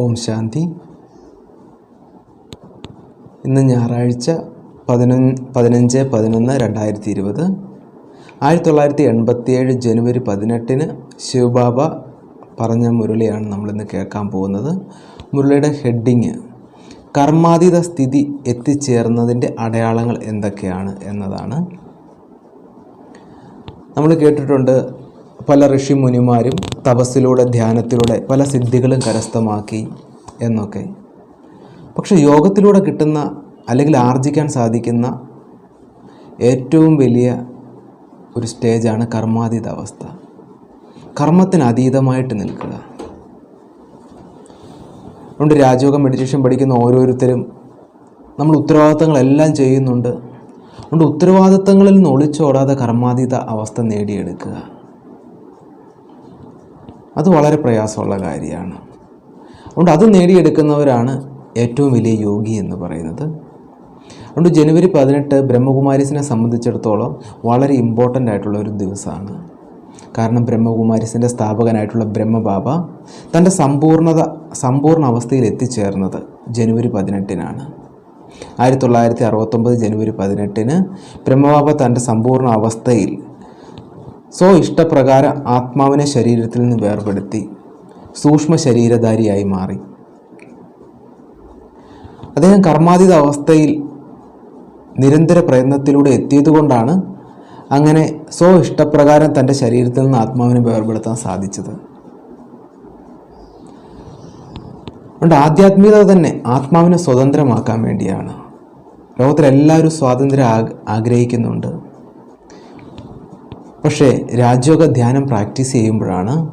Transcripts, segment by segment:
ഓം ശാന്തി. ഇന്ന് ഞായറാഴ്ച പതിനൊന്ന് പതിനഞ്ച് പതിനൊന്ന് രണ്ടായിരത്തി ഇരുപത് ആയിരത്തി തൊള്ളായിരത്തി എൺപത്തിയേഴ് ജനുവരി പതിനെട്ടിന് ശിവബാബ പറഞ്ഞ മുരളിയാണ് നമ്മളിന്ന് കേൾക്കാൻ പോകുന്നത്. മുരളിയുടെ ഹെഡിങ് കർമാതീത സ്ഥിതി എത്തിച്ചേർന്നതിന്റെ അടയാളങ്ങൾ എന്തൊക്കെയാണ് എന്നതാണ്. നമ്മൾ കേട്ടിട്ടുണ്ട് പല ഋഷി മുനിമാരും തപസ്സിലൂടെ ധ്യാനത്തിലൂടെ പല സിദ്ധികളും കരസ്ഥമാക്കി എന്നൊക്കെ. പക്ഷെ യോഗത്തിലൂടെ കിട്ടുന്ന അല്ലെങ്കിൽ ആർജിക്കാൻ സാധിക്കുന്ന ഏറ്റവും വലിയ ഒരു സ്റ്റേജാണ് കർമാതീത അവസ്ഥ കർമ്മത്തിന് അതീതമായിട്ട് നിൽക്കുക. അതുകൊണ്ട് രാജയോഗ മെഡിറ്റേഷൻ പഠിക്കുന്ന ഓരോരുത്തരും നമ്മൾ ഉത്തരവാദിത്തങ്ങളെല്ലാം ചെയ്യുന്നുണ്ട്. അതുകൊണ്ട് ഉത്തരവാദിത്തങ്ങളിൽ നിന്ന് ഒളിച്ചോടാതെ കർമാതീത അവസ്ഥ നേടിയെടുക്കുക. അത് വളരെ പ്രയാസമുള്ള കാര്യമാണ്. അതുകൊണ്ട് അത് നേടിയെടുക്കുന്നവരാണ് ഏറ്റവും വലിയ യോഗി എന്ന് പറയുന്നത്. അതുകൊണ്ട് ജനുവരി പതിനെട്ട് ബ്രഹ്മകുമാരീസിനെ സംബന്ധിച്ചിടത്തോളം വളരെ ഇമ്പോർട്ടന്റ് ആയിട്ടുള്ള ഒരു ദിവസമാണ്. കാരണം ബ്രഹ്മകുമാരീസിന്റെ സ്ഥാപകനായിട്ടുള്ള ബ്രഹ്മബാബ തന്റെ സമ്പൂർണത സമ്പൂർണ അവസ്ഥയിൽ എത്തിച്ചേർന്നത് ജനുവരി പതിനെട്ടിനാണ്. ആയിരത്തി തൊള്ളായിരത്തി അറുപത്തൊമ്പത് ജനുവരി പതിനെട്ടിന് ബ്രഹ്മബാബ തന്റെ സമ്പൂർണ അവസ്ഥയിൽ സ്വ ഇഷ്ടപ്രകാരം ആത്മാവിനെ ശരീരത്തിൽ നിന്ന് വേർപെടുത്തി സൂക്ഷ്മ ശരീരധാരിയായി മാറി. അദ്ദേഹം കർമാതീത അവസ്ഥയിൽ നിരന്തര പ്രയത്നത്തിലൂടെ എത്തിയതുകൊണ്ടാണ് അങ്ങനെ സോ ഇഷ്ടപ്രകാരം തന്റെ ശരീരത്തിൽ നിന്ന് ആത്മാവിനെ വേർപെടുത്താൻ സാധിച്ചത്. അതുകൊണ്ട് ആധ്യാത്മികത തന്നെ ആത്മാവിനെ സ്വതന്ത്രമാക്കാൻ വേണ്ടിയാണ്. ലോകത്തിലെല്ലാവരും സ്വാതന്ത്ര്യം ആഗ് ആഗ്രഹിക്കുന്നുണ്ട്. പക്ഷേ രാജയോഗ ധ്യാനം പ്രാക്ടീസ് ചെയ്യുമ്പോഴാണ്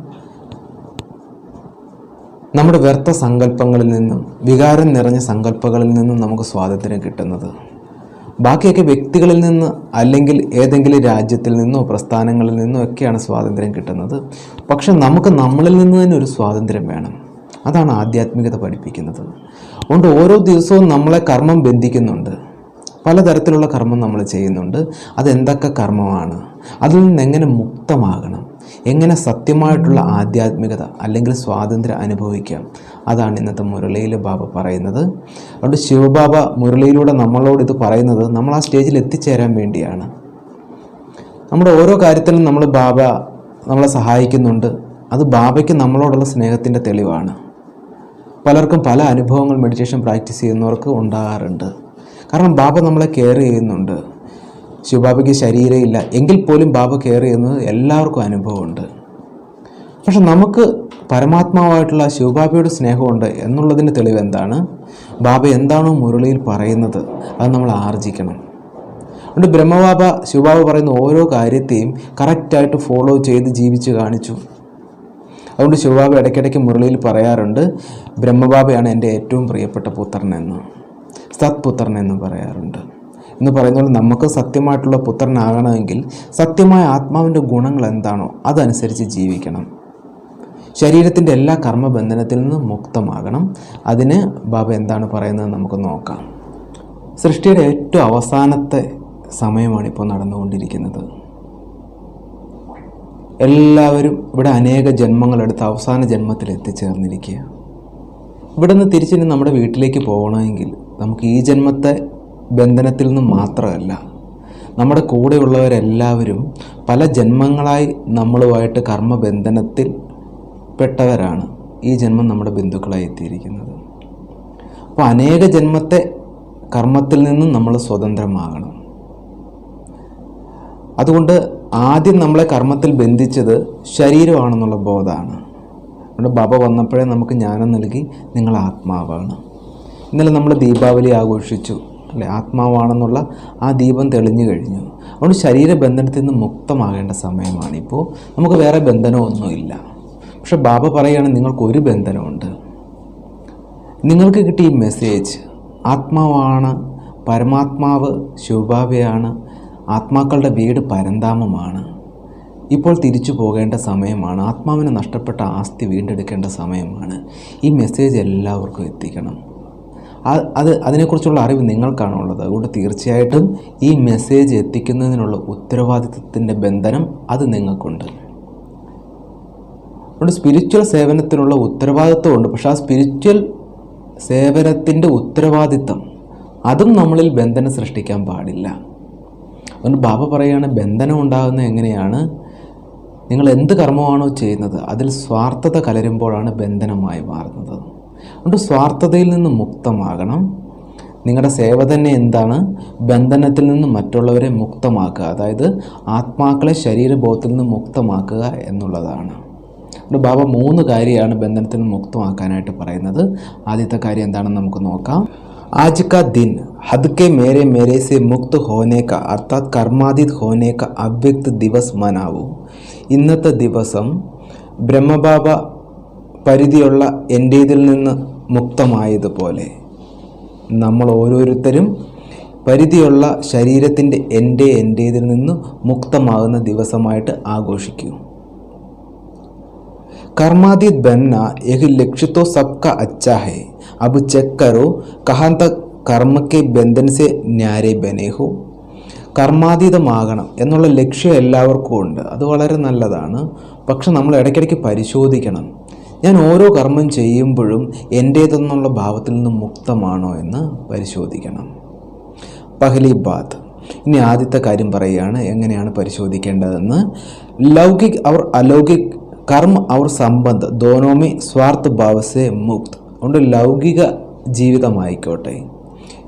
നമ്മുടെ വ്യർത്ഥ സങ്കല്പങ്ങളിൽ നിന്നും വികാരം നിറഞ്ഞ സങ്കല്പങ്ങളിൽ നിന്നും നമുക്ക് സ്വാതന്ത്ര്യം കിട്ടുന്നത്. ബാക്കിയൊക്കെ വ്യക്തികളിൽ നിന്ന് അല്ലെങ്കിൽ ഏതെങ്കിലും രാജ്യത്തിൽ നിന്നോ പ്രസ്ഥാനങ്ങളിൽ നിന്നോ ഒക്കെയാണ് സ്വാതന്ത്ര്യം കിട്ടുന്നത്. പക്ഷെ നമുക്ക് നമ്മളിൽ നിന്ന് തന്നെ ഒരു സ്വാതന്ത്ര്യം വേണം. അതാണ് ആധ്യാത്മികത പഠിപ്പിക്കുന്നത്. അതുകൊണ്ട് ഓരോ ദിവസവും നമ്മളെ കർമ്മം ബന്ധിക്കുന്നുണ്ട്. പലതരത്തിലുള്ള കർമ്മം നമ്മൾ ചെയ്യുന്നുണ്ട്. അതെന്തൊക്കെ കർമ്മമാണ്? അതിൽ നിന്ന് എങ്ങനെ മുക്തമാകണം? എങ്ങനെ സത്യമായിട്ടുള്ള ആധ്യാത്മികത അല്ലെങ്കിൽ സ്വാതന്ത്ര്യം അനുഭവിക്കാം? അതാണ് ഇന്നത്തെ മുരളിയിൽ ബാബ പറയുന്നത്. അതുകൊണ്ട് ശിവബാബ മുരളിയിലൂടെ നമ്മളോട് ഇത് പറയുന്നത് നമ്മൾ ആ സ്റ്റേജിൽ എത്തിച്ചേരാൻ വേണ്ടിയാണ്. നമ്മുടെ ഓരോ കാര്യത്തിലും നമ്മൾ ബാബ നമ്മളെ സഹായിക്കുന്നുണ്ട്. അത് ബാബയ്ക്ക് നമ്മളോടുള്ള സ്നേഹത്തിന്റെ തെളിവാണ്. പലർക്കും പല അനുഭവങ്ങൾ മെഡിറ്റേഷൻ പ്രാക്ടീസ് ചെയ്യുന്നവർക്ക് ഉണ്ടാകാറുണ്ട്. കാരണം ബാബ നമ്മളെ കെയർ ചെയ്യുന്നുണ്ട്. ശിവബാബയ്ക്ക് ശരീരമില്ല എങ്കിൽ പോലും ബാബ കെയർ ചെയ്യുന്നത് എല്ലാവർക്കും അനുഭവമുണ്ട്. പക്ഷെ നമുക്ക് പരമാത്മാവായിട്ടുള്ള ശിവബാബയുടെ സ്നേഹമുണ്ട് എന്നുള്ളതിന്റെ തെളിവ് എന്താണ്? ബാബ എന്താണോ മുരളിയിൽ പറയുന്നത് അത് നമ്മൾ ആർജിക്കണം. അതുകൊണ്ട് ബ്രഹ്മബാബ ശിവബാബ പറയുന്ന ഓരോ കാര്യത്തെയും കറക്റ്റായിട്ട് ഫോളോ ചെയ്ത് ജീവിച്ച് കാണിച്ചു. അതുകൊണ്ട് ശിവബാബ ഇടയ്ക്കിടയ്ക്ക് മുരളിയിൽ പറയാറുണ്ട് ബ്രഹ്മബാബയാണ് എന്റെ ഏറ്റവും പ്രിയപ്പെട്ട പുത്രനെന്ന് സത്പുത്രൻ എന്ന് പറയാറുണ്ട്. എന്ന് പറയുന്നത് നമുക്ക് സത്യമായിട്ടുള്ള പുത്രനാകണമെങ്കിൽ സത്യമായ ആത്മാവിന്റെ ഗുണങ്ങൾ എന്താണോ അതനുസരിച്ച് ജീവിക്കണം. ശരീരത്തിന്റെ എല്ലാ കർമ്മബന്ധനത്തിൽ നിന്ന് മുക്തമാകണം. അതിന് ബാബ എന്താണ് പറയുന്നത് നമുക്ക് നോക്കാം. സൃഷ്ടിയുടെ ഏറ്റവും അവസാനത്തെ സമയമാണ് ഇപ്പോൾ നടന്നുകൊണ്ടിരിക്കുന്നത്. എല്ലാവരും ഇവിടെ അനേക ജന്മങ്ങളെടുത്ത് അവസാന ജന്മത്തിൽ എത്തിച്ചേർന്നിരിക്കുക. ഇവിടെ നിന്ന് തിരിച്ചു നമ്മുടെ വീട്ടിലേക്ക് പോകണമെങ്കിൽ നമുക്ക് ഈ ജന്മത്തെ ബന്ധനത്തിൽ നിന്ന് മാത്രമല്ല നമ്മുടെ കൂടെയുള്ളവരെല്ലാവരും പല ജന്മങ്ങളായി നമ്മളുമായിട്ട് കർമ്മബന്ധനത്തിൽ പെട്ടവരാണ് ഈ ജന്മം നമ്മുടെ ബന്ധുക്കളായി എത്തിയിരിക്കുന്നത്. അപ്പോൾ അനേക ജന്മത്തെ കർമ്മത്തിൽ നിന്നും നമ്മൾ സ്വതന്ത്രമാകണം. അതുകൊണ്ട് ആദ്യം നമ്മളെ കർമ്മത്തിൽ ബന്ധിച്ചത് ശരീരമാണെന്നുള്ള ബോധമാണ്. അതുകൊണ്ട് ബാബ വന്നപ്പോഴേ നമുക്ക് ജ്ഞാനം നൽകി നിങ്ങൾ ആത്മാവാണ്. ഇന്നലെ നമ്മൾ ദീപാവലി ആഘോഷിച്ചു അല്ലെ? ആത്മാവാണെന്നുള്ള ആ ദീപം തെളിഞ്ഞു കഴിഞ്ഞു. അതുകൊണ്ട് ശരീരബന്ധനത്തിൽ നിന്ന് മുക്തമാകേണ്ട സമയമാണിപ്പോൾ നമുക്ക് വേറെ ബന്ധനമൊന്നുമില്ല. പക്ഷെ ബാബ പറയുകയാണ് നിങ്ങൾക്കൊരു ബന്ധനമുണ്ട്. നിങ്ങൾക്ക് കിട്ടിയ ഈ മെസ്സേജ് ആത്മാവാണ് പരമാത്മാവ് ശിവബാബയാണ് ആത്മാക്കളുടെ വീട് പരന്താമമാണ്. ഇപ്പോൾ തിരിച്ചു പോകേണ്ട സമയമാണ്. ആത്മാവിനെ നഷ്ടപ്പെട്ട ആസ്തി വീണ്ടെടുക്കേണ്ട സമയമാണ്. ഈ മെസ്സേജ് എല്ലാവർക്കും എത്തിക്കണം. അത് അതിനെക്കുറിച്ചുള്ള അറിവ് നിങ്ങൾക്കാണുള്ളത് അതുകൊണ്ട് തീർച്ചയായിട്ടും ഈ മെസ്സേജ് എത്തിക്കുന്നതിനുള്ള ഉത്തരവാദിത്വത്തിന്റെ ബന്ധനം അത് നിങ്ങൾക്കുണ്ട്. അതുകൊണ്ട് സ്പിരിച്വൽ സേവനത്തിനുള്ള ഉത്തരവാദിത്വമുണ്ട്. പക്ഷെ ആ സ്പിരിച്വൽ സേവനത്തിന്റെ ഉത്തരവാദിത്തം അതും നമ്മളിൽ ബന്ധനം സൃഷ്ടിക്കാൻ പാടില്ല. അതുകൊണ്ട് ബാബ പറയുകയാണ് ബന്ധനം ഉണ്ടാകുന്നത് എങ്ങനെയാണ്? നിങ്ങൾ എന്ത് കർമ്മമാണോ ചെയ്യുന്നത് അതിൽ സ്വാർത്ഥത കലരുമ്പോഴാണ് ബന്ധനമായി മാറുന്നത്. അതുകൊണ്ട് സ്വാർത്ഥതയിൽ നിന്ന് മുക്തമാകണം. നിങ്ങളുടെ സേവ തന്നെ എന്താണ്? ബന്ധനത്തിൽ നിന്ന് മറ്റുള്ളവരെ മുക്തമാക്കുക. അതായത് ആത്മാക്കളെ ശരീരബോധത്തിൽ നിന്ന് മുക്തമാക്കുക എന്നുള്ളതാണ്. അതുകൊണ്ട് ബാബ മൂന്ന് കാര്യമാണ് ബന്ധനത്തിൽ നിന്ന് മുക്തമാക്കാനായിട്ട് പറയുന്നത്. ആദ്യത്തെ കാര്യം എന്താണെന്ന് നമുക്ക് നോക്കാം. ആജ് കാ ദിൻ ഹദ്കെ മേരെ മേരെ സെ മുക്ത് ഹോനേക്ക അർത്ഥാത് കർമാതീത് ഹോനേക്ക ക അവ്യക്ത് ദിവസ് മനാവൂ. ഇന്നത്തെ ദിവസം ബ്രഹ്മബാബ പരിധിയുള്ള എൻ്റേതിൽ നിന്ന് മുക്തമായതുപോലെ നമ്മൾ ഓരോരുത്തരും പരിധിയുള്ള ശരീരത്തിൻ്റെ എൻ്റെ എൻ്റേതിൽ നിന്ന് മുക്തമാകുന്ന ദിവസമായിട്ട് ആഘോഷിക്കൂ कर्मातीत बनना यही लक्ष्य तो सबका अच्छा है अब चेक करो कहाँ तक कर्म के बंधन से न्यारे बने हो കർമാതീതമാകണം എന്നുള്ള ലക്ഷ്യം എല്ലാവർക്കും ഉണ്ട് അത് വളരെ നല്ലതാണ് പക്ഷെ നമ്മൾ ഇടയ്ക്കിടയ്ക്ക് പരിശോധിക്കണം ഞാൻ ഓരോ കർമ്മം ചെയ്യുമ്പോഴും എന്റേതെന്നുള്ള ഭാവത്തിൽ നിന്ന് മുക്തമാണോ എന്ന് പരിശോധിക്കണം. പഹലി ബാത്ത് ഇനി ആദ്യത്തെ കാര്യം പറയുകയാണ് എങ്ങനെയാണ് പരിശോധിക്കേണ്ടതെന്ന്. ലൗകിക് അവർ അലൗകിക് കർമ്മ അവർ സംബന്ധ ദോനോമി സ്വാർത്ഥ ഭാവസെ മുക്ത്. അതുകൊണ്ട് ലൗകിക ജീവിതമായിക്കോട്ടെ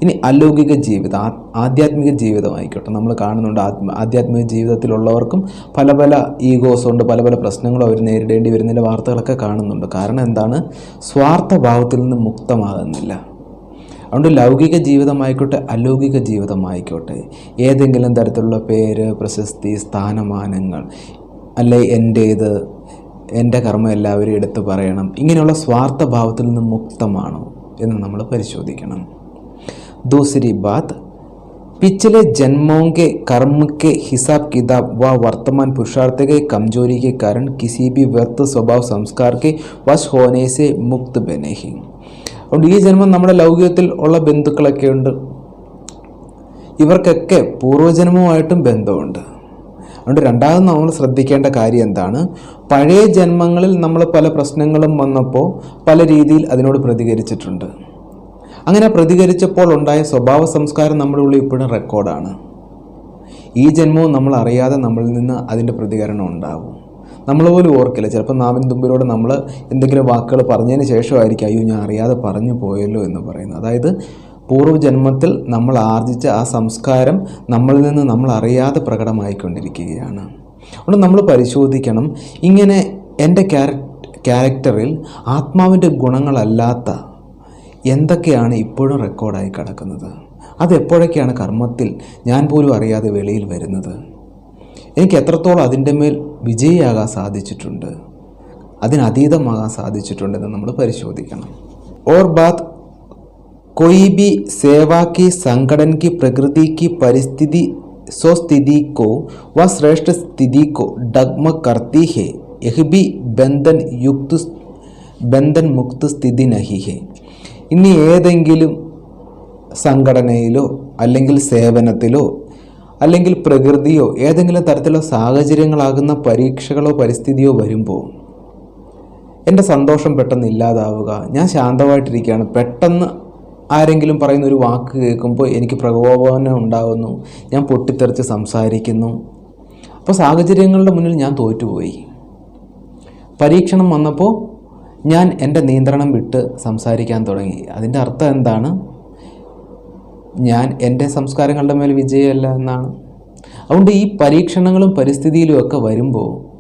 ഇനി അലൗകിക ജീവിതം ആധ്യാത്മിക ജീവിതമായിക്കോട്ടെ. നമ്മൾ കാണുന്നുണ്ട് ആത്മ ആധ്യാത്മിക ജീവിതത്തിലുള്ളവർക്കും പല പല ഈഗോസുണ്ട് പല പല പ്രശ്നങ്ങളും അവർ നേരിടേണ്ടി വരുന്നതിന്റെ വാർത്തകളൊക്കെ കാണുന്നുണ്ട്. കാരണം എന്താണ്? സ്വാർത്ഥഭാവത്തിൽ നിന്ന് മുക്തമാകുന്നില്ല. അതുകൊണ്ട് ലൗകിക ജീവിതമായിക്കോട്ടെ അലൗകിക ജീവിതമായിക്കോട്ടെ. ഏതെങ്കിലും തരത്തിലുള്ള പേര് പ്രശസ്തി സ്ഥാനമാനങ്ങൾ അല്ലെ എന്റേത് എന്റെ കർമ്മം എല്ലാവരും എടുത്തു പറയണം. ഇങ്ങനെയുള്ള സ്വാർത്ഥഭാവത്തിൽ നിന്ന് മുക്തമാണോ എന്ന് നമ്മൾ പരിശോധിക്കണം. दूसरी बात पिछले जन्मों के कर्म के हिसाब किताब व वर्तमान पुरुषार्थ के कमजोरी के कारण किसी भी व्यर्थ स्वभाव संस्कार के वश होने से मुक्त बने ही അതുകൊണ്ട് ഈ ജന്മം നമ്മുടെ ലൗകികത്തിൽ ഉള്ള ബന്ധുക്കളൊക്കെ ഉണ്ട് ഇവർക്കൊക്കെ പൂർവ്വജന്മവുമായിട്ടും ബന്ധമുണ്ട് അതുകൊണ്ട് രണ്ടാമത് നമ്മൾ ശ്രദ്ധിക്കേണ്ട കാര്യം എന്താണ് പഴയ ജന്മങ്ങളിൽ നമ്മൾ പല പ്രശ്നങ്ങളും വന്നപ്പോൾ പല രീതിയിൽ അതിനോട് പ്രതികരിച്ചിട്ടുണ്ട് അങ്ങനെ പ്രതികരിച്ചപ്പോൾ ഉണ്ടായ സ്വഭാവ സംസ്കാരം നമ്മുടെ ഉള്ളിൽ ഇപ്പോഴും റെക്കോർഡാണ്. ഈ ജന്മവും നമ്മൾ അറിയാതെ നമ്മളിൽ നിന്ന് അതിന്റെ പ്രതികരണം ഉണ്ടാകും നമ്മൾ പോലും ഓർക്കില്ല. ചിലപ്പോൾ നാവിൻ തുമ്പിലൂടെ നമ്മൾ എന്തെങ്കിലും വാക്കുകൾ പറഞ്ഞതിന് ശേഷമായിരിക്കും അയ്യോ ഞാൻ അറിയാതെ പറഞ്ഞു പോയല്ലോ എന്ന് പറയുന്നത്. അതായത് പൂർവജന്മത്തിൽ നമ്മൾ ആർജിച്ച ആ സംസ്കാരം നമ്മളിൽ നിന്ന് നമ്മൾ അറിയാതെ പ്രകടമായിക്കൊണ്ടിരിക്കുകയാണ്. അതുകൊണ്ട് നമ്മൾ പരിശോധിക്കണം. ഇങ്ങനെ എന്റെ ക്യാര ക്യാരക്ടറിൽ ആത്മാവിന്റെ ഗുണങ്ങളല്ലാത്ത എന്തൊക്കെയാണ് ഇപ്പോഴും റെക്കോർഡായി കിടക്കുന്നത് അത് എപ്പോഴൊക്കെയാണ് കർമ്മത്തിൽ ഞാൻ പോലും അറിയാതെ വെളിയിൽ വരുന്നത് എനിക്ക് എത്രത്തോളം അതിൻ്റെ മേൽ വിജയിയാകാൻ സാധിച്ചിട്ടുണ്ട് അതിനതീതമാകാൻ സാധിച്ചിട്ടുണ്ടെന്ന് നമ്മൾ പരിശോധിക്കണം ഓർ ബാത് कोई भी सेवा की संगठन की प्रकृति की परिस्थिति स्वस्थिति को व श्रेष्ठ स्थिति को डगमग करती है यह भी बंधन युक्त ബന്ധൻ മുക്ത സ്ഥിതി നഹി ഹെ ഇനി ഏതെങ്കിലും സംഘടനയിലോ അല്ലെങ്കിൽ സേവനത്തിലോ അല്ലെങ്കിൽ പ്രകൃതിയോ ഏതെങ്കിലും തരത്തിലുള്ള സാഹചര്യങ്ങളാകുന്ന പരീക്ഷകളോ പരിസ്ഥിതിയോ വരുമ്പോൾ എന്റെ സന്തോഷം പെട്ടെന്ന് ഇല്ലാതാവുക. ഞാൻ ശാന്തമായിട്ടിരിക്കുകയാണ്. പെട്ടെന്ന് ആരെങ്കിലും പറയുന്ന ഒരു വാക്ക് കേൾക്കുമ്പോൾ എനിക്ക് പ്രകോപനം ഉണ്ടാകുന്നു ഞാൻ പൊട്ടിത്തെറിച്ച് സംസാരിക്കുന്നു. അപ്പോൾ സാഹചര്യങ്ങളുടെ മുന്നിൽ ഞാൻ തോറ്റുപോയി. പരീക്ഷണം വന്നപ്പോൾ ഞാൻ എന്റെ നിയന്ത്രണം വിട്ട് സംസാരിക്കാൻ തുടങ്ങി. അതിന്റെ അർത്ഥം എന്താണ്? ഞാൻ എന്റെ സംസ്കാരങ്ങളുടെ മേൽ വിജയമല്ല എന്നാണ്. അതുകൊണ്ട് ഈ പരീക്ഷണങ്ങളും പരിസ്ഥിതിയിലും ഒക്കെ വരുമ്പോൾ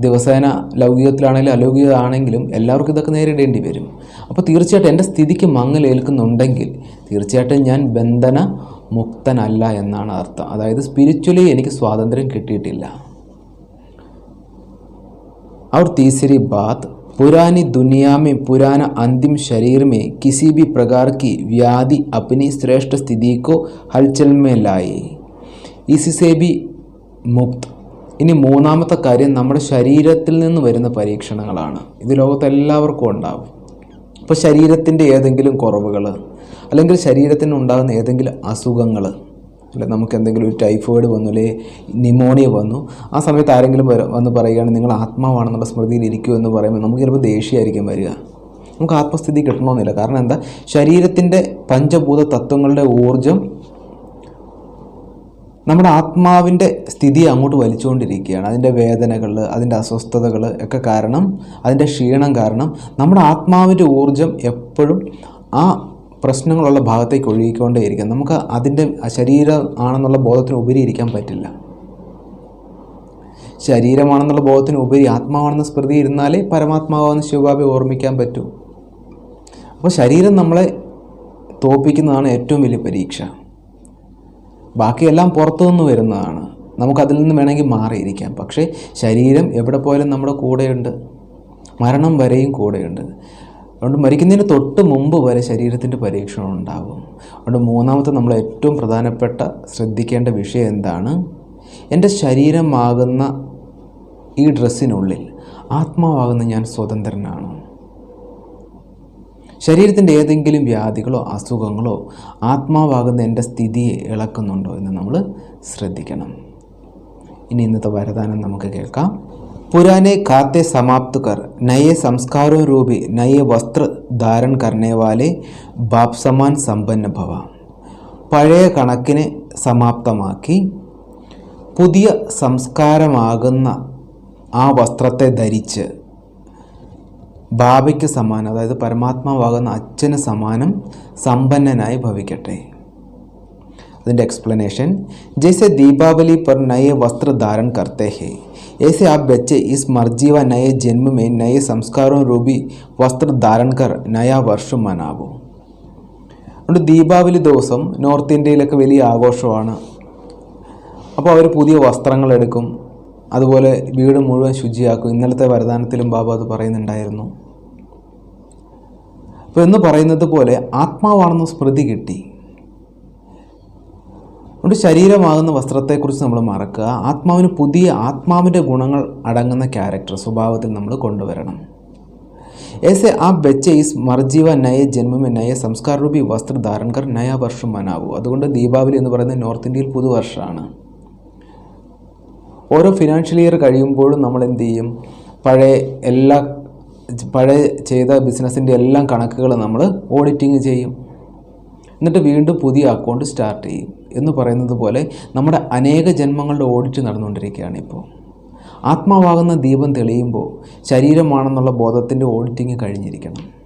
ദിവസേന ലൗകികത്തിലാണെങ്കിലും അലൗകികമാണെങ്കിലും എല്ലാവർക്കും ഇതൊക്കെ നേരിടേണ്ടി വരും. അപ്പോൾ തീർച്ചയായിട്ടും എന്റെ സ്ഥിതിക്ക് മങ്ങലേൽക്കുന്നുണ്ടെങ്കിൽ തീർച്ചയായിട്ടും ഞാൻ ബന്ധന മുക്തനല്ല എന്നാണ് അർത്ഥം. അതായത് സ്പിരിച്വലി എനിക്ക് സ്വാതന്ത്ര്യം കിട്ടിയിട്ടില്ല. അവർ തീസരി ബാത്ത് पुरानी दुनिया में पुराना अंतिम शरीर में किसी भी प्रकार की व्याधि अपनी श्रेष्ठ स्थिति को हलचल में लाए इससे भी മുക്ത് ഇനി മൂന്നാമത്തെ കാര്യം നമ്മുടെ ശരീരത്തിൽ നിന്ന് വരുന്ന പരീക്ഷണങ്ങളാണ് ഇത് ലോകത്ത് എല്ലാവർക്കും ഉണ്ടാവും ഇപ്പോൾ ശരീരത്തിൻ്റെ ഏതെങ്കിലും കുറവുകൾ അല്ലെങ്കിൽ ശരീരത്തിന് ഉണ്ടാകുന്ന ഏതെങ്കിലും അസുഖങ്ങൾ അല്ലെ നമുക്ക് എന്തെങ്കിലും ഒരു ടൈഫോയിഡ് വന്നു അല്ലെ നിമോണിയ വന്നു ആ സമയത്ത് ആരെങ്കിലും വന്ന് പറയുകയാണ് നിങ്ങൾ ആത്മാവാണെന്നുള്ള സ്മൃതിയിൽ ഇരിക്കൂ എന്ന് പറയുമ്പോൾ നമുക്ക് ചിലപ്പോൾ ദേഷ്യമായിരിക്കും വരിക. നമുക്ക് ആത്മസ്ഥിതി കിട്ടണമെന്നില്ല. കാരണം എന്താ? ശരീരത്തിന്റെ പഞ്ചഭൂത തത്വങ്ങളുടെ ഊർജം നമ്മുടെ ആത്മാവിന്റെ സ്ഥിതി അങ്ങോട്ട് വലിച്ചുകൊണ്ടിരിക്കുകയാണ്. അതിന്റെ വേദനകൾ അതിന്റെ അസ്വസ്ഥതകൾ ഒക്കെ കാരണം അതിന്റെ ക്ഷീണം കാരണം നമ്മുടെ ആത്മാവിന്റെ ഊർജം എപ്പോഴും ആ പ്രശ്നങ്ങളുള്ള ഭാഗത്തേക്ക് ഒഴുകിക്കൊണ്ടേയിരിക്കും. നമുക്ക് അതിന്റെ ശരീരം ആണെന്നുള്ള ബോധത്തിന് ഉപരി ഇരിക്കാൻ പറ്റില്ല. ശരീരമാണെന്നുള്ള ബോധത്തിന് ഉപരി ആത്മാവാണെന്ന സ്മൃതി ഇരുന്നാലേ പരമാത്മാവാണെന്ന് ശിവബാബി ഓർമ്മിക്കാൻ പറ്റൂ. അപ്പോൾ ശരീരം നമ്മളെ തോൽപ്പിക്കുന്നതാണ് ഏറ്റവും വലിയ പരീക്ഷ. ബാക്കിയെല്ലാം പുറത്തു നിന്ന് വരുന്നതാണ്. നമുക്കതിൽ നിന്ന് വേണമെങ്കിൽ മാറിയിരിക്കാം. പക്ഷേ ശരീരം എവിടെ പോയാലും നമ്മുടെ കൂടെയുണ്ട്. മരണം വരെയും കൂടെയുണ്ട്. അതുകൊണ്ട് മരിക്കുന്നതിന് തൊട്ട് മുമ്പ് വരെ ശരീരത്തിന്റെ പരീക്ഷണം ഉണ്ടാകും അതുകൊണ്ട് മൂന്നാമത്തെ നമ്മൾ ഏറ്റവും പ്രധാനപ്പെട്ട ശ്രദ്ധിക്കേണ്ട വിഷയം എന്താണ്? എന്റെ ശരീരമാകുന്ന ഈ ഡ്രസ്സിനുള്ളിൽ ആത്മാവാകുന്ന ഞാൻ സ്വതന്ത്രനാണ്? ശരീരത്തിന്റെ ഏതെങ്കിലും വ്യാധികളോ അസുഖങ്ങളോ ആത്മാവാകുന്ന എന്റെ സ്ഥിതിയെ ഇളക്കുന്നുണ്ടോ എന്ന് നമ്മൾ ശ്രദ്ധിക്കണം. ഇനി ഇന്നത്തെ വരദാനം നമുക്ക് കേൾക്കാം. പുരാനെ കാത്തെ സമാപ്ത് കർ നയെ സംസ്കാരവും രൂപി നയെ വസ്ത്ര ധാരൺ കർണേ വാലെ ബാപ് സമാൻ സമ്പന്ന ഭവ പഴയ കണക്കിനെ സമാപ്തമാക്കി പുതിയ സംസ്കാരമാകുന്ന ആ വസ്ത്രത്തെ ധരിച്ച് ബാബയ്ക്ക് സമാനം അതായത് പരമാത്മാവാകുന്ന അച്ഛന് സമാനം സമ്പന്നനായി ഭവിക്കട്ടെ അതിൻ്റെ एक्सप्लेनेशन जैसे दीपावली पर नए वस्त्र धारण करते हैं ऐसे आप बच्चे इस मर्जी व नए जन्म में नए संस्कारों रूपी वस्त्र धारण कर नया वर्ष मनावो അതുകൊണ്ട് ദീപാവലി ദിവസം നോർത്ത് ഇന്ത്യയിലൊക്കെ വലിയ ആഘോഷമാണ് അപ്പോൾ അവർ പുതിയ വസ്ത്രങ്ങൾ എടുക്കും അതുപോലെ വീട് മുഴുവൻ ശുചിയാക്കും ഇന്നലത്തെ വരദാനത്തിലും ബാബ അത് പറയുന്നുണ്ടായിരുന്നു അപ്പോൾ എന്ന് പറയുന്നത് പോലെ ആത്മാവാണെന്ന് സ്മൃതി കിട്ടി അതുകൊണ്ട് ശരീരമാകുന്ന വസ്ത്രത്തെക്കുറിച്ച് നമ്മൾ മറക്കുക ആത്മാവിന് പുതിയ ആത്മാവിൻ്റെ ഗുണങ്ങൾ അടങ്ങുന്ന ക്യാരക്ടർ സ്വഭാവത്തിൽ നമ്മൾ കൊണ്ടുവരണം ऐसे आप बच्चे इस मर्जी व नए जन्म में नए സംസ്കാര രൂപി വസ്ത്ര ധാരൺ കർ നയ വർഷം മനാവൂ അതുകൊണ്ട് ദീപാവലി എന്ന് പറയുന്നത് നോർത്ത് ഇന്ത്യയിൽ പുതുവർഷമാണ് ഓരോ ഫിനാൻഷ്യൽ ഇയർ കഴിയുമ്പോഴും നമ്മൾ എന്ത് ചെയ്യും പഴയ എല്ലാ പഴയ ചെയ്ത ബിസിനസ്സിൻ്റെ എല്ലാം കണക്കുകൾ നമ്മൾ ഓഡിറ്റിങ് ചെയ്യും എന്നിട്ട് വീണ്ടും പുതിയ അക്കൗണ്ട് സ്റ്റാർട്ട് ചെയ്യും എന്ന് പറയുന്നത് പോലെ നമ്മുടെ അനേക ജന്മങ്ങളുടെ ഓഡിറ്റ് നടന്നുകൊണ്ടിരിക്കുകയാണ് ഇപ്പോൾ. ആത്മാവാകുന്ന ദീപം തെളിയുമ്പോൾ ശരീരമാണെന്നുള്ള ബോധത്തിന്റെ ഓഡിറ്റിങ് കഴിഞ്ഞിരിക്കണം.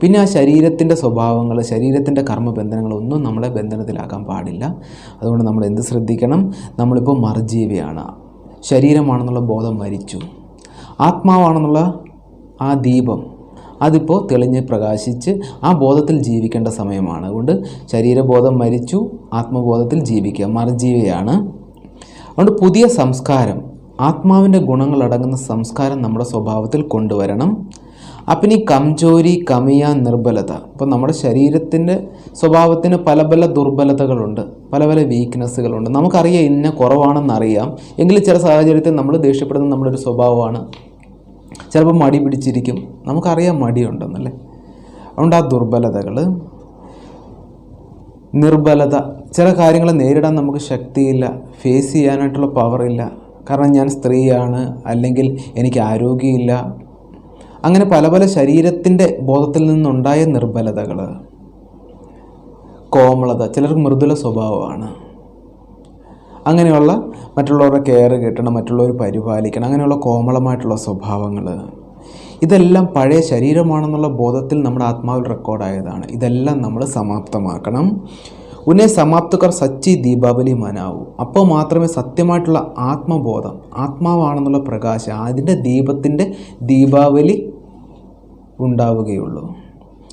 പിന്നെ ആ ശരീരത്തിന്റെ സ്വഭാവങ്ങൾ ശരീരത്തിന്റെ കർമ്മബന്ധനങ്ങളൊന്നും നമ്മളെ ബന്ധനത്തിലാക്കാൻ പാടില്ല. അതുകൊണ്ട് നമ്മൾ എന്ത് ശ്രദ്ധിക്കണം? നമ്മളിപ്പോൾ മർജീവിയാണ്. ശരീരമാണെന്നുള്ള ബോധം മരിച്ചു. ആത്മാവാണെന്നുള്ള ആ ദീപം അതിപ്പോൾ തെളിഞ്ഞ് പ്രകാശിച്ച് ആ ബോധത്തിൽ ജീവിക്കേണ്ട സമയമാണ്. അതുകൊണ്ട് ശരീരബോധം മരിച്ചു ആത്മബോധത്തിൽ ജീവിക്കുക മർജീവയാണ്. അതുകൊണ്ട് പുതിയ സംസ്കാരം ആത്മാവിന്റെ ഗുണങ്ങളടങ്ങുന്ന സംസ്കാരം നമ്മുടെ സ്വഭാവത്തിൽ കൊണ്ടുവരണം. അപ്പം ഈ കംജോരി കമിയ നിർബലത. അപ്പോൾ നമ്മുടെ ശരീരത്തിന്റെ സ്വഭാവത്തിന് പല പല ദുർബലതകളുണ്ട് പല പല വീക്ക്നെസ്സുകളുണ്ട് നമുക്കറിയാം ഇന്ന കുറവാണെന്നറിയാം. എങ്കിലും ചില സാഹചര്യത്തിൽ നമ്മൾ ദേഷ്യപ്പെടുന്ന നമ്മുടെ ഒരു സ്വഭാവമാണ്. ചിലപ്പോൾ മടി പിടിച്ചിരിക്കും. നമുക്കറിയാം മടിയുണ്ടെന്നല്ലേ? അതുകൊണ്ട് ആ ദുർബലതകൾ നിർബലത ചില കാര്യങ്ങൾ നേരിടാൻ നമുക്ക് ശക്തിയില്ല ഫേസ് ചെയ്യാനായിട്ടുള്ള പവറില്ല കാരണം ഞാൻ സ്ത്രീയാണ് അല്ലെങ്കിൽ എനിക്ക് ആരോഗ്യമില്ല. അങ്ങനെ പല പല ശരീരത്തിന്റെ ബോധത്തിൽ നിന്നുണ്ടായ നിർബലതകൾ കോമളത ചിലർക്ക് മൃദുല സ്വഭാവമാണ്. അങ്ങനെയുള്ള മറ്റുള്ളവരുടെ കെയർ കിട്ടണം മറ്റുള്ളവർ പരിപാലിക്കണം അങ്ങനെയുള്ള കോമളമായിട്ടുള്ള സ്വഭാവങ്ങൾ ഇതെല്ലാം പഴയ ശരീരമാണെന്നുള്ള ബോധത്തിൽ നമ്മുടെ ആത്മാവിൽ റെക്കോർഡായതാണ് ഇതെല്ലാം നമ്മൾ സമാപ്തമാക്കണം. ഉന്നെ സമാപ്തകർ സച്ചി ദീപാവലി മനാവൂ. അപ്പോൾ മാത്രമേ സത്യമായിട്ടുള്ള ആത്മബോധം ആത്മാവാണെന്നുള്ള പ്രകാശം അതിന്റെ ദീപത്തിന്റെ ദീപാവലി ഉണ്ടാവുകയുള്ളൂ.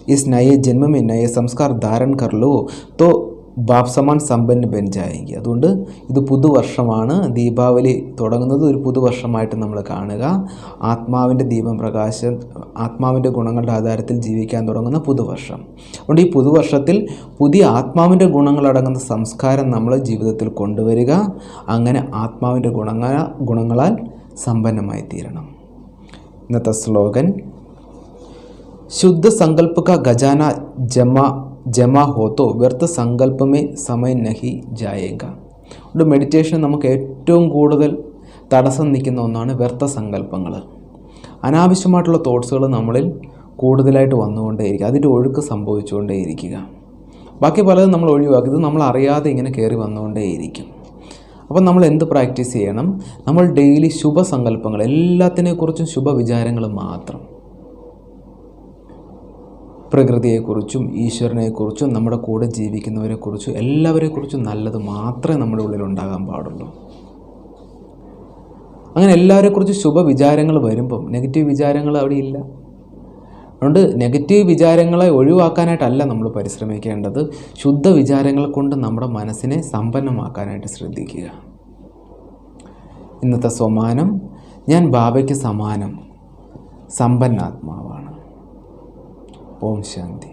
ഇസ് നയ ജന്മമേ നയ സംസ്കാർ ധാരൺ കർലോ. തോ ബാപ്സമാൻ സമ്പന്ന ബെഞ്ചായെങ്കിൽ. അതുകൊണ്ട് ഇത് പുതുവർഷമാണ്. ദീപാവലി തുടങ്ങുന്നത് ഒരു പുതുവർഷമായിട്ട് നമ്മൾ കാണുക. ആത്മാവിന്റെ ദീപം പ്രകാശ ആത്മാവിന്റെ ഗുണങ്ങളുടെ ആധാരത്തിൽ ജീവിക്കാൻ തുടങ്ങുന്ന പുതുവർഷം. അതുകൊണ്ട് ഈ പുതുവർഷത്തിൽ പുതിയ ആത്മാവിന്റെ ഗുണങ്ങളടങ്ങുന്ന സംസ്കാരം നമ്മൾ ജീവിതത്തിൽ കൊണ്ടുവരിക. അങ്ങനെ ആത്മാവിന്റെ ഗുണങ്ങ ഗുണങ്ങളാൽ സമ്പന്നമായി തീരണം ഇന്നത്തെ സ്ലോഗൻ ശുദ്ധ സങ്കല്പക ഖജാന ജമ ജമാ ഹോത്തോ വ്യർത്ഥ സങ്കല്പമേ സമയം നഹി ജായേക അതുകൊണ്ട് മെഡിറ്റേഷൻ നമുക്ക് ഏറ്റവും കൂടുതൽ തടസ്സം നിൽക്കുന്ന ഒന്നാണ് വ്യർത്ഥ സങ്കല്പങ്ങൾ അനാവശ്യമായിട്ടുള്ള തോട്ട്സുകൾ നമ്മളിൽ കൂടുതലായിട്ട് വന്നുകൊണ്ടേയിരിക്കുക. അതിന്റെ ഒഴുക്ക് സംഭവിച്ചുകൊണ്ടേയിരിക്കുക. ബാക്കി പലതും നമ്മൾ ഒഴിവാക്കി ഇത് നമ്മൾ അറിയാതെ ഇങ്ങനെ കയറി വന്നുകൊണ്ടേയിരിക്കും. അപ്പം നമ്മൾ എന്ത് പ്രാക്ടീസ് ചെയ്യണം? നമ്മൾ ഡെയിലി ശുഭസങ്കല്പങ്ങൾ എല്ലാത്തിനെക്കുറിച്ചും ശുഭവിചാരങ്ങൾ മാത്രം. പ്രകൃതിയെക്കുറിച്ചും ഈശ്വരനെക്കുറിച്ചും നമ്മുടെ കൂടെ ജീവിക്കുന്നവരെക്കുറിച്ചും എല്ലാവരെക്കുറിച്ചും നല്ലത് മാത്രമേ നമ്മുടെ ഉള്ളിൽ ഉണ്ടാകാൻ പാടുള്ളൂ. അങ്ങനെ എല്ലാവരെക്കുറിച്ചും ശുഭവിചാരങ്ങൾ വരുമ്പം നെഗറ്റീവ് വിചാരങ്ങൾ അവിടെ ഇല്ല. അതുകൊണ്ട് നെഗറ്റീവ് വിചാരങ്ങളെ ഒഴിവാക്കാനായിട്ടല്ല നമ്മൾ പരിശ്രമിക്കേണ്ടത്. ശുദ്ധ വിചാരങ്ങൾ കൊണ്ട് നമ്മുടെ മനസ്സിനെ സമ്പന്നമാക്കാനായിട്ട് ശ്രദ്ധിക്കുക. ഇന്നത്തെ സമാനം ഞാൻ ബാബയ്ക്ക് സമാനം സമ്പന്നാത്മാവാണ്. ഓം ശാന്തി